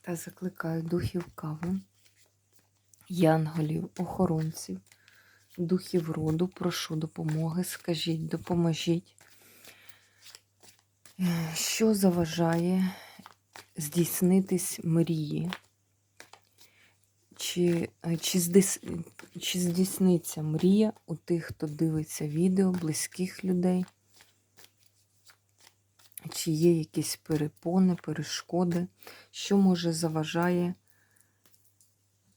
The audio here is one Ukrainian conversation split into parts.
Та закликаю духів кави, янголів, охоронців, духів роду, прошу допомоги, скажіть, допоможіть, Е, що заважає здійснитись мрії? Чи, е, чи, здійс, чи здійсниться мрія у тих, хто дивиться відео, близьких людей? Чи є якісь перепони, перешкоди, що може заважає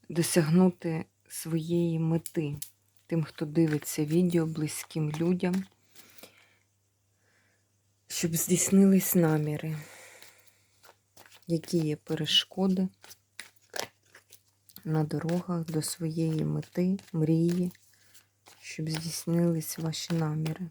досягнути своєї мети тим, хто дивиться відео близьким людям, щоб здійснились наміри, які є перешкоди на дорогах до своєї мети, мрії, щоб здійснились ваші наміри.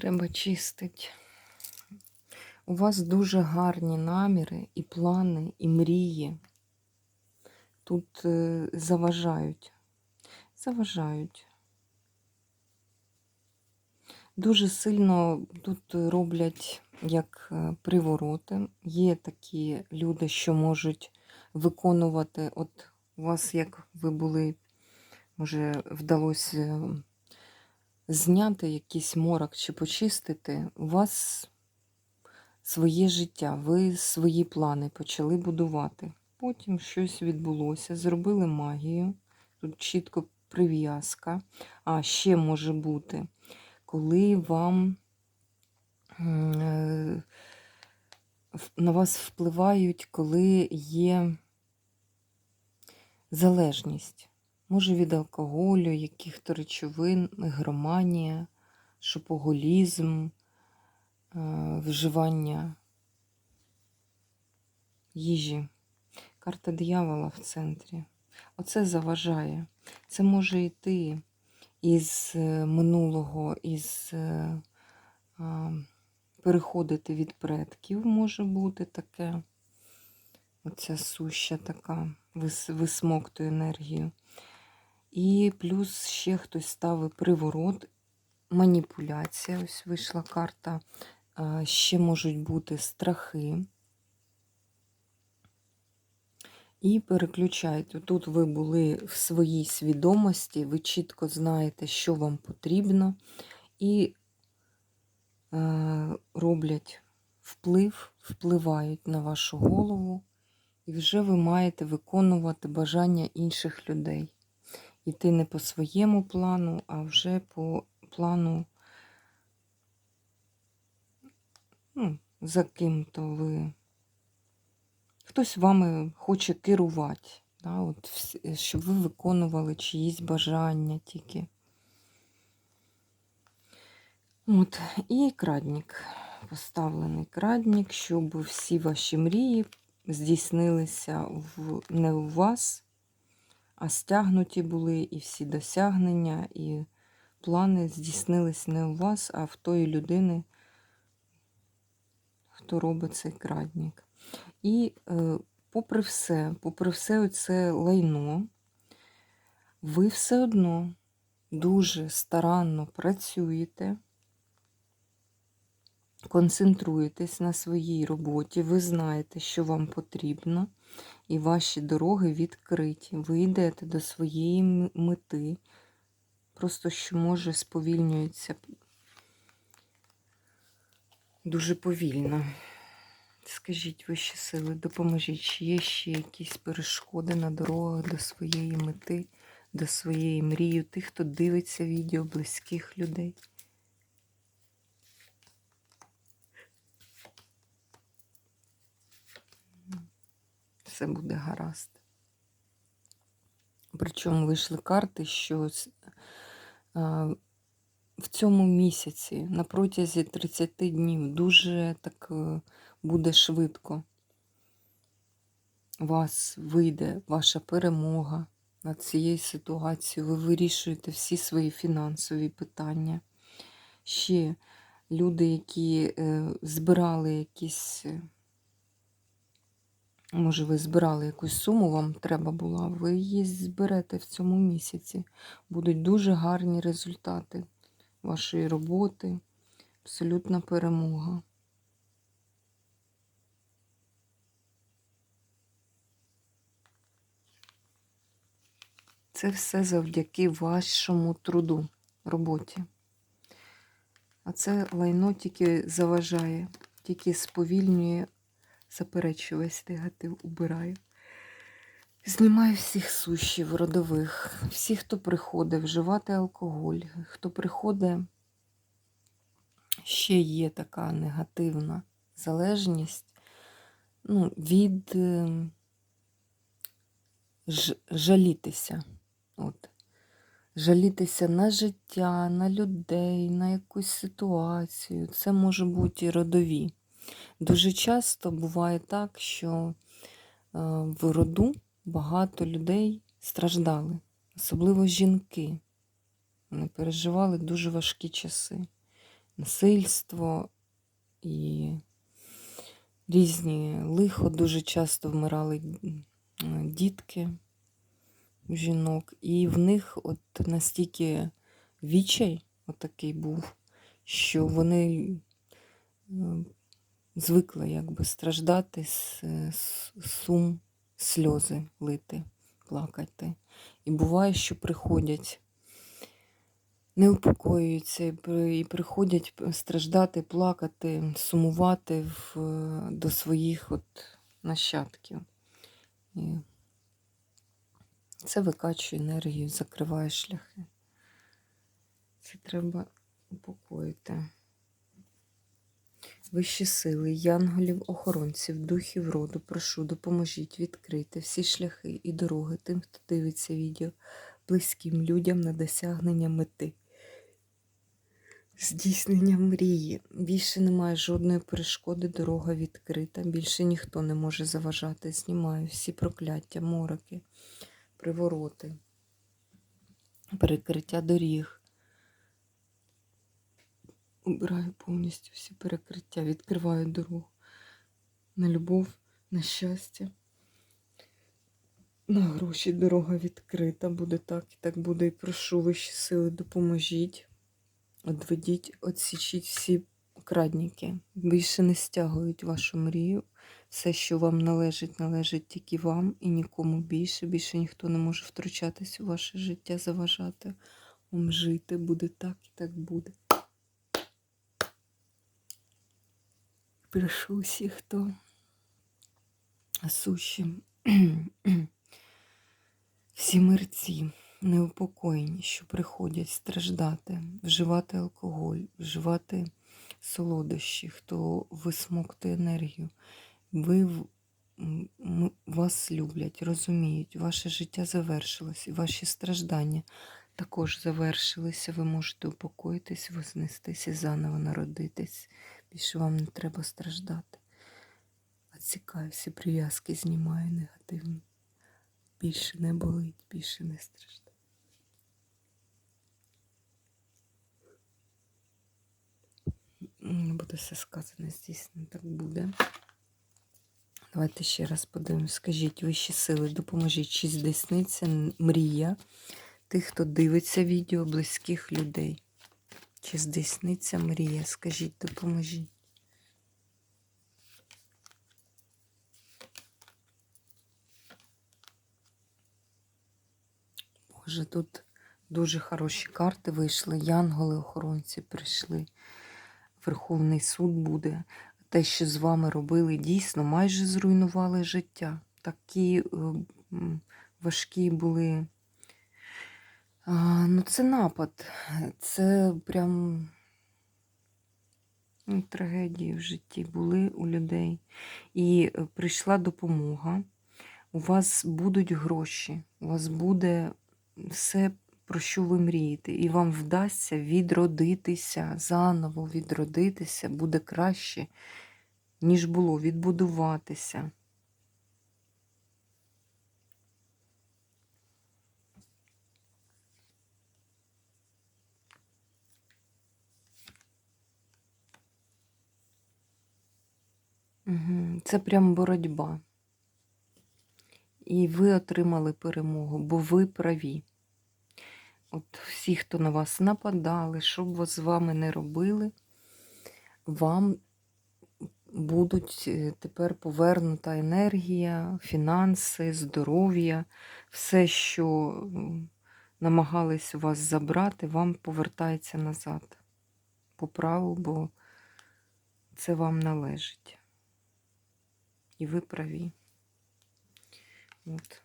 Треба чистити. У вас дуже гарні наміри і плани, і мрії. Тут е, заважають. Заважають. Дуже сильно тут роблять як е, привороти. Є такі люди, що можуть виконувати, от у вас, як ви були, може, вдалося зняти якийсь морок чи почистити, у вас своє життя, ви свої плани почали будувати. Потім щось відбулося, зробили магію. Тут чітко прив'язка. А ще може бути, коли вам е, на вас впливають, коли є залежність. Може від алкоголю, яких-то речовин, громанія, шопоголізм, е, вживання їжі. Карта диявола в центрі. Оце заважає. Це може йти із е, минулого, із е, переходити від предків, може бути таке. Оця суща така висмоктує енергію. І плюс ще хтось ставить приворот, маніпуляція. Ось вийшла карта. Ще можуть бути страхи. І переключайте. Тут ви були в своїй свідомості, ви чітко знаєте, що вам потрібно, і е, роблять вплив, впливають на вашу голову, і вже ви маєте виконувати бажання інших людей. Іти не по своєму плану, а вже по плану, ну, за ким-то ви. Хтось вами хоче керувати, да, от, щоб ви виконували чиїсь бажання тільки. От, І крадник. Поставлений крадник, щоб всі ваші мрії здійснилися в, не у вас, а стягнуті були і всі досягнення, і плани здійснились не у вас, а в тої людини, хто робить цей крадник. І, е, попри все, попри все це лайно, ви все одно дуже старанно працюєте, концентруєтесь на своїй роботі, ви знаєте, що вам потрібно, і ваші дороги відкриті. Ви йдете до своєї мети, просто що може сповільнюється дуже повільно. Скажіть вищі сили, допоможіть, чи є ще якісь перешкоди на дорогах до своєї мети, до своєї мрії, тих, хто дивиться відео, близьких людей. Все буде гаразд. Причому вийшли карти, що в цьому місяці на протязі 30 днів дуже так е, буде швидко. Вас вийде ваша перемога над цією ситуацією. Ви вирішуєте всі свої фінансові питання. Ще люди, які е, збирали якісь, е, може, ви збирали якусь суму, вам треба була, ви її зберете в цьому місяці. Будуть дуже гарні результати вашої роботи, абсолютна перемога. Це все завдяки вашому труду, роботі. А це лайно тільки заважає, тільки сповільнює, заперечує весь негатив, убирає. Знімаю всіх сущів родових, всіх, хто приходить вживати алкоголь, хто приходить, ще є така негативна залежність ну, від е, ж, жалітися. От. Жалітися на життя, на людей, на якусь ситуацію. Це може бути і родові. Дуже часто буває так, що е, в роду багато людей страждали, особливо жінки. Вони переживали дуже важкі часи. Насильство і різні лихо дуже часто вмирали дітки жінок, і в них от настільки відчай отакий був, що вони звикли якби страждати, сум, сльози лити, плакати. І буває, що приходять, не упокоюються і приходять страждати, плакати, сумувати в, до своїх от нащадків. І це викачує енергію, закриває шляхи. Це треба упокоїти. Вищі сили, янголів, охоронців, духів роду, прошу, допоможіть відкрити всі шляхи і дороги тим, хто дивиться відео, близьким людям на досягнення мети. Здійснення мрії. Більше немає жодної перешкоди, дорога відкрита. Більше ніхто не може заважати. Знімаю всі прокляття, мороки, привороти, перекриття доріг. Убираю повністю всі перекриття, відкриваю дорогу на любов, на щастя. На гроші дорога відкрита, буде так і так буде. І прошу вищі сили, допоможіть. Одведіть, отсічіть всі крадніки. Більше не стягують вашу мрію. Все, що вам належить, належить тільки вам і нікому більше. Більше ніхто не може втручатись у ваше життя, заважати вам жити. Буде так і так буде. Прошу усіх, хто сущі, всі мерці, неупокоєні, що приходять страждати, вживати алкоголь, вживати солодощі, хто висмоктує енергію. Ви вас люблять, розуміють, ваше життя завершилось, і ваші страждання також завершилися. Ви можете упокоїтись, вознестись і заново народитись. Більше вам не треба страждати. Отсікаю всі прив'язки, знімаю негативні. Більше не болить, більше не страждає. М, Буде все сказане, здійснено, так буде. Давайте ще раз подивимось. Скажіть, вищі сили, допоможіть, чи здійсниться мрія тих, хто дивиться відео близьких людей. Чи здійсниться мрія? Скажіть, допоможіть. Боже, тут дуже хороші карти вийшли. Янголи-охоронці прийшли. Верховний суд буде. те, що з вами робили, дійсно майже зруйнували життя. Такі е, важкі були. Ну, це напад. Це прям ну, трагедії в житті були у людей. І е, прийшла допомога. У вас будуть гроші, у вас буде все, про що ви мрієте, і вам вдасться відродитися, заново відродитися буде краще, ніж було, відбудуватися. Це прям боротьба. І ви отримали перемогу, бо ви праві. От всі, хто на вас нападали, що б вас з вами не робили, вам будуть е, тепер повернута енергія, фінанси, здоров'я, все, що намагались у вас забрати, вам повертається назад по праву, бо це вам належить. І ви праві. От.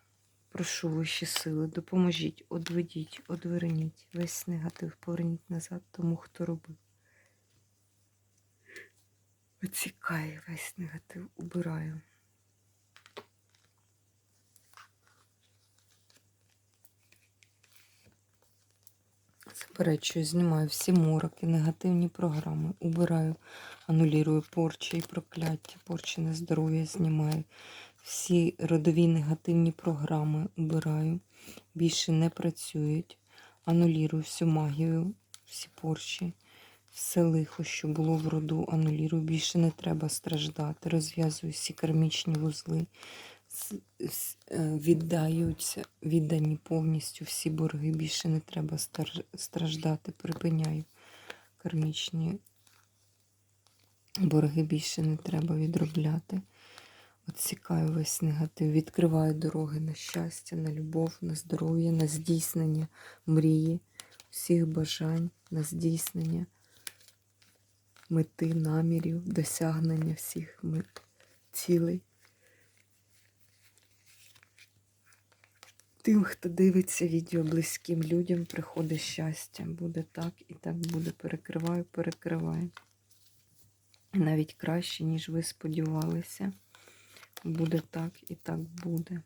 Прошу вищі сили, допоможіть, одведіть, одверніть весь негатив, поверніть назад тому, хто робив. Оцікає весь негатив, убираю. Заперечую, знімаю всі мороки, негативні програми, убираю, анулірую порчі і прокляття, порчі на здоров'я знімаю. Всі родові негативні програми убираю, більше не працюють. Анулірую всю магію, всі порчі, все лихо, що було в роду, анулірую. Більше не треба страждати. Розв'язую всі кармічні вузли, віддаються, віддані повністю всі борги. Більше не треба страждати. Припиняю кармічні борги більше не треба відробляти. Отсікаю весь негатив, відкриваю дороги на щастя, на любов, на здоров'я, на здійснення мрії, всіх бажань, на здійснення мети, намірів, досягнення всіх цілей. Тим, хто дивиться відео близьким людям, приходить щастя. Буде так і так буде. Перекриваю, перекриваю. Навіть краще, ніж ви сподівалися. Буде так і так буде.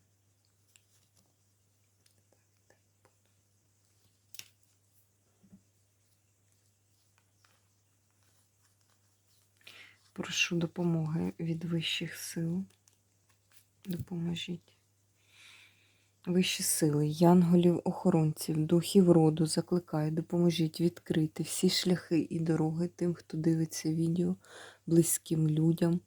Прошу допомоги від вищих сил. Допоможіть. Вищі сили, янголів, охоронців, духів роду закликаю, допоможіть відкрити всі шляхи і дороги тим, хто дивиться відео, близьким людям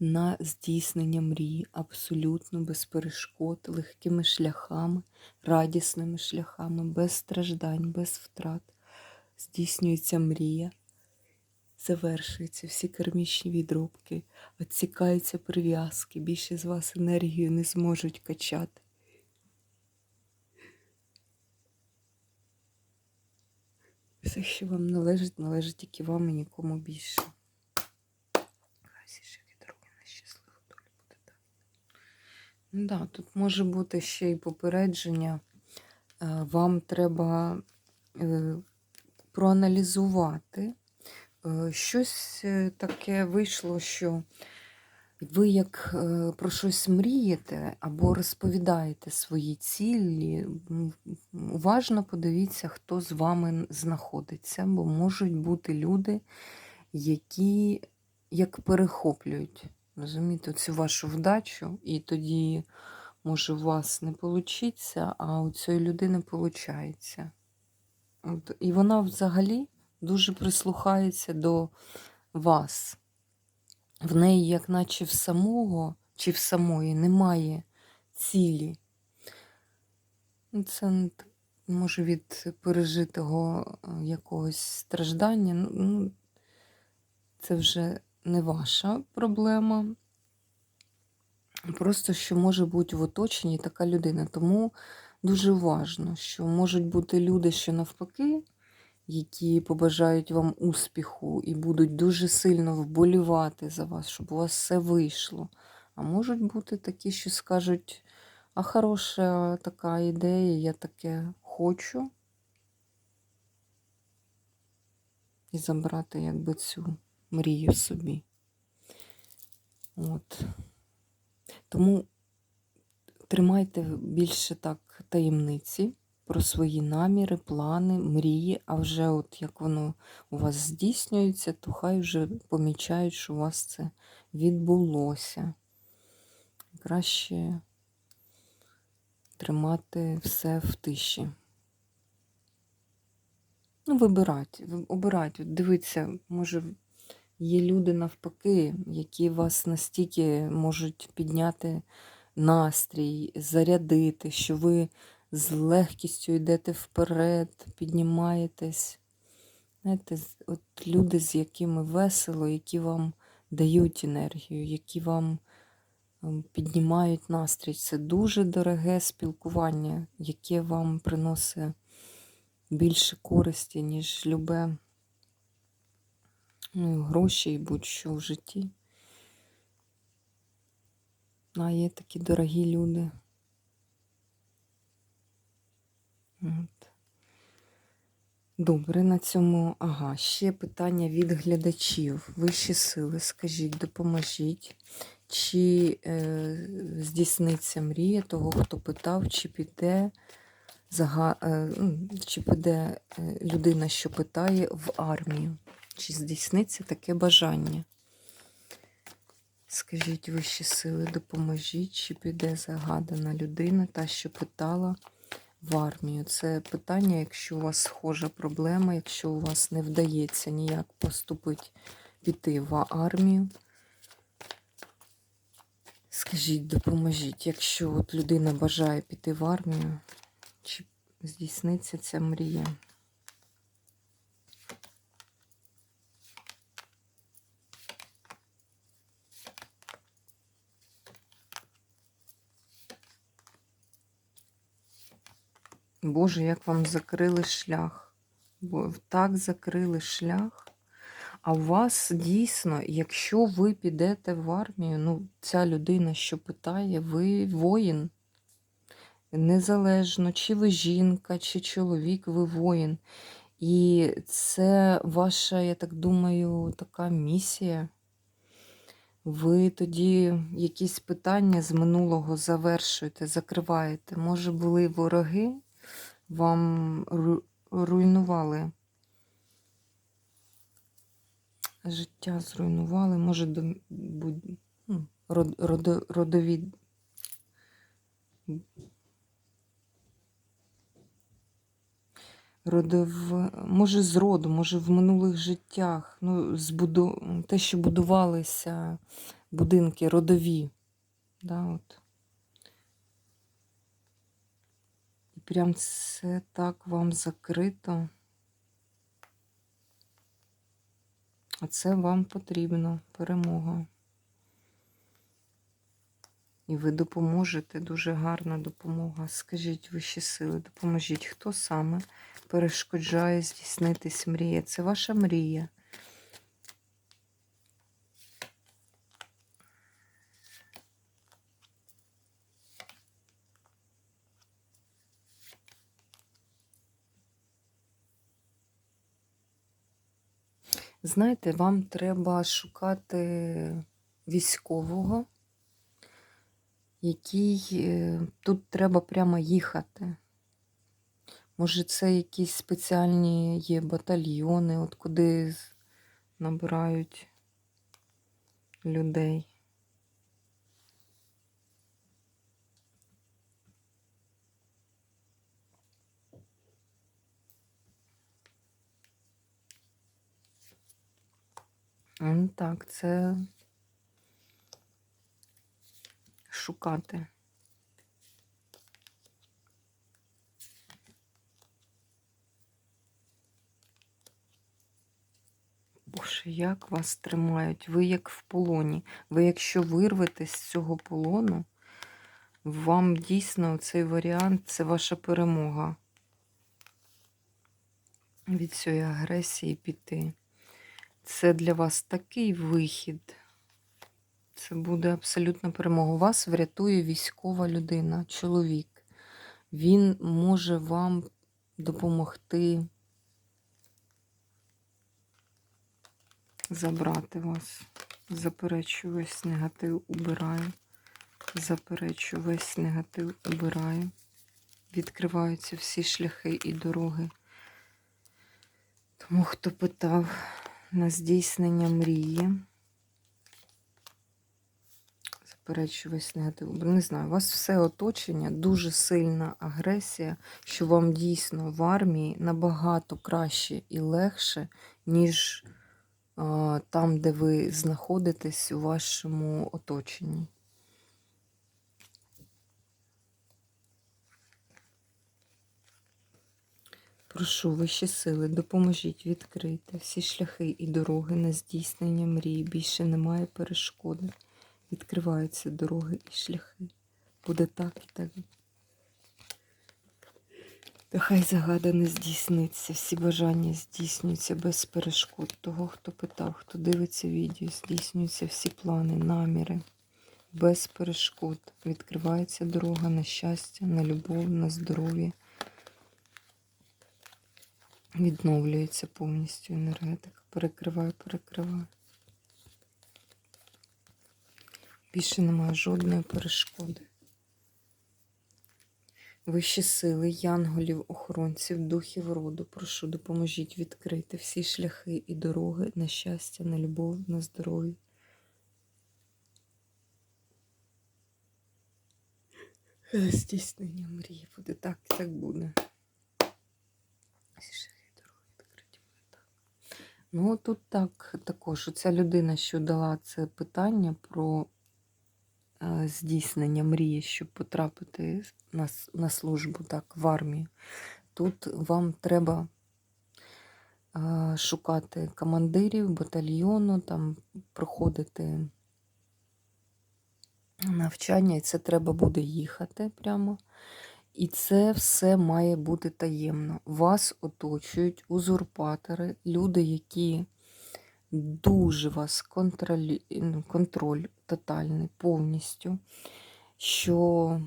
на здійснення мрії, абсолютно без перешкод, легкими шляхами, радісними шляхами, без страждань, без втрат. Здійснюється мрія, завершуються всі кармічні відрубки, відсікаються прив'язки, більше з вас енергію не зможуть качати. Все, що вам належить, належить тільки вам і нікому більше. Хай всі живі дороги на буде так. Ну да, тут може бути ще й попередження. Е, Вам треба е, проаналізувати. Е, Щось таке вийшло, що ви як е, про щось мрієте або розповідаєте свої цілі, уважно подивіться, хто з вами знаходиться, бо можуть бути люди, які як перехоплюють, розумієте, цю вашу вдачу, і тоді, може, у вас не вийде, а у цієї людини виходить. І вона взагалі дуже прислухається до вас в неї, як наче в самого чи в самої, немає цілі. Ну, Це може від пережитого е, якогось страждання. Ну, Ну, це вже не ваша проблема. Просто що може бути в оточенні така людина. Тому дуже уважно, що можуть бути люди, що навпаки, які побажають вам успіху і будуть дуже сильно вболівати за вас, щоб у вас все вийшло. А можуть бути такі, що скажуть, а хороша така ідея, я таке хочу. І забрати якби цю мрію собі. От. Тому тримайте більше так таємниці про свої наміри, плани, мрії, а вже от як воно у вас здійснюється, то хай вже помічають, що у вас це відбулося. Краще тримати все в тиші. Ну, вибирать, ви- обирать. Дивіться, може, є люди навпаки, які вас настільки можуть підняти настрій, зарядити, що ви з легкістю йдете вперед, піднімаєтесь. Знаєте, от люди, з якими весело, які вам дають енергію, які вам ем, піднімають настрій. Це дуже дороге спілкування, яке вам приносить більше користі, ніж любе ну, гроші і будь-що в житті. А є такі дорогі люди. От. Добре, на цьому. Ага, ще питання від глядачів. Вищі сили, скажіть, допоможіть, чи е, здійсниться мрія того, хто питав, чи піде, зага, е, ну, чи піде е, людина, що питає, в армію? Чи здійсниться таке бажання? Скажіть вищі сили, допоможіть, чи піде загадана людина, та, що питала в армію. Це питання, якщо у вас схожа проблема, якщо у вас не вдається ніяк поступити, піти в армію. Скажіть, допоможіть, якщо от людина бажає піти в армію, чи здійсниться ця мрія? Боже, як вам закрили шлях. Бо так закрили шлях. А у вас дійсно, якщо ви підете в армію, ну, ця людина, що питає, ви воїн. Незалежно, чи ви жінка, чи чоловік, ви воїн. І це ваша, я так думаю, така місія. Ви тоді якісь питання з минулого завершуєте, закриваєте. Може, були вороги, вам ру- руйнували. Життя зруйнували, може, до, будь, ну, род, родові. Родов, може, з роду, може, в минулих життях, ну, збуду, те, що будувалися будинки родові. Да, от. І прям це так вам закрито. А це вам потрібно перемога. І ви допоможете, дуже гарна допомога. Скажіть вищі сили, допоможіть, хто саме перешкоджає здійснитись мрія? Це ваша мрія. Знаєте, вам треба шукати військового, який е, тут треба прямо їхати. Може, це якісь спеціальні є батальйони, от куди набирають людей. Так, це шукати. Боже, як вас тримають? Ви як в полоні. Ви, якщо вирветесь з цього полону, вам дійсно цей варіант це ваша перемога. від цієї агресії піти. Це для вас такий вихід. Це буде абсолютно перемога. Вас врятує військова людина, чоловік. Він може вам допомогти забрати вас. Заперечу весь негатив убираю. Заперечу весь негатив убираю. Відкриваються всі шляхи і дороги. Тому хто питав на здійснення мрії. Заперечу весь. Не знаю, у вас все оточення, дуже сильна агресія, що вам дійсно в армії набагато краще і легше, ніж там, де ви знаходитесь у вашому оточенні. Прошу вищі сили, допоможіть відкрити всі шляхи і дороги на здійснення мрії. Більше немає перешкоди. Відкриваються дороги і шляхи. Буде так і так. Та хай загадане здійсниться, всі бажання здійснюються без перешкод. Того, хто питав, хто дивиться відео, здійснюються всі плани, наміри. Без перешкод. Відкривається дорога на щастя, на любов, на здоров'я. Відновлюється повністю енергетика. Перекриваю, перекриваю. Більше немає жодної перешкоди. Вищі сили, янголів, охоронців, духів роду, прошу, допоможіть відкрити всі шляхи і дороги на щастя, на любов, на здоров'я. Здійснення мрії буде так так буде. Всі шляхи і дороги відкриті буде так. Ну, тут так також. Ця людина, що дала це питання про е, здійснення мрії, щоб потрапити на, на службу так, в армію. Тут вам треба е, шукати командирів батальйону, там проходити навчання, і це треба буде їхати прямо. І це все має бути таємно. Вас оточують узурпатори, люди, які дуже вас контролі... ну, контроль тотальний повністю, що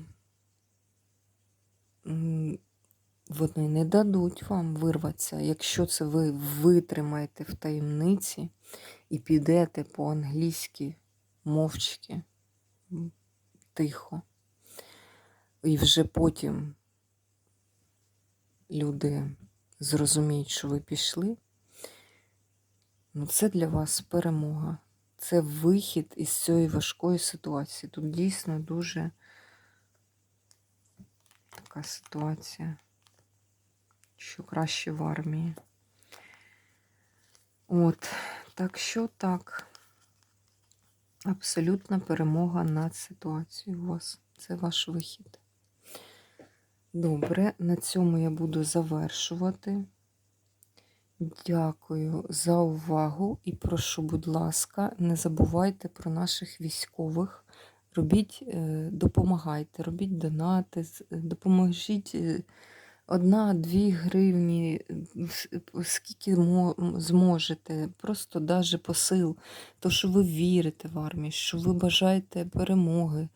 вони не дадуть вам вирватися, якщо це ви витримаєте в таємниці і підете по-англійськи мовчки, тихо. І вже потім люди зрозуміють, що ви пішли. Ну, це для вас перемога. Це вихід із цієї важкої ситуації. Тут дійсно дуже така ситуація, що краще в армії. От, так що так. Абсолютна перемога над ситуацією у вас. Це ваш вихід. Добре, на цьому я буду завершувати. Дякую за увагу і прошу, будь ласка, не забувайте про наших військових. Робіть, е, допомагайте, робіть донати, допоможіть е, одна-дві гривні, е, скільки зможете. Просто даже посил, то, що ви вірите в армію, що ви бажаєте перемоги,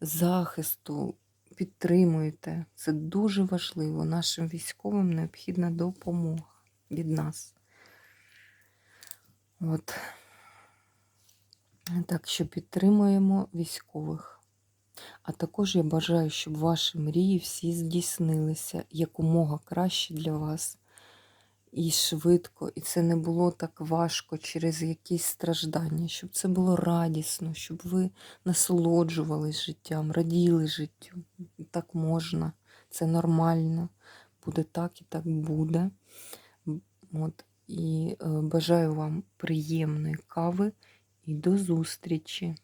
захисту, підтримуєте. Це дуже важливо. Нашим військовим необхідна допомога від нас. От. Так що підтримуємо військових. А також я бажаю, щоб ваші мрії всі здійснилися якомога краще для вас і швидко, і це не було так важко через якісь страждання, щоб це було радісно, щоб ви насолоджувались життям, раділи життю. Так можна, це нормально. Буде так і так буде. От. І е, бажаю вам приємної кави і до зустрічі!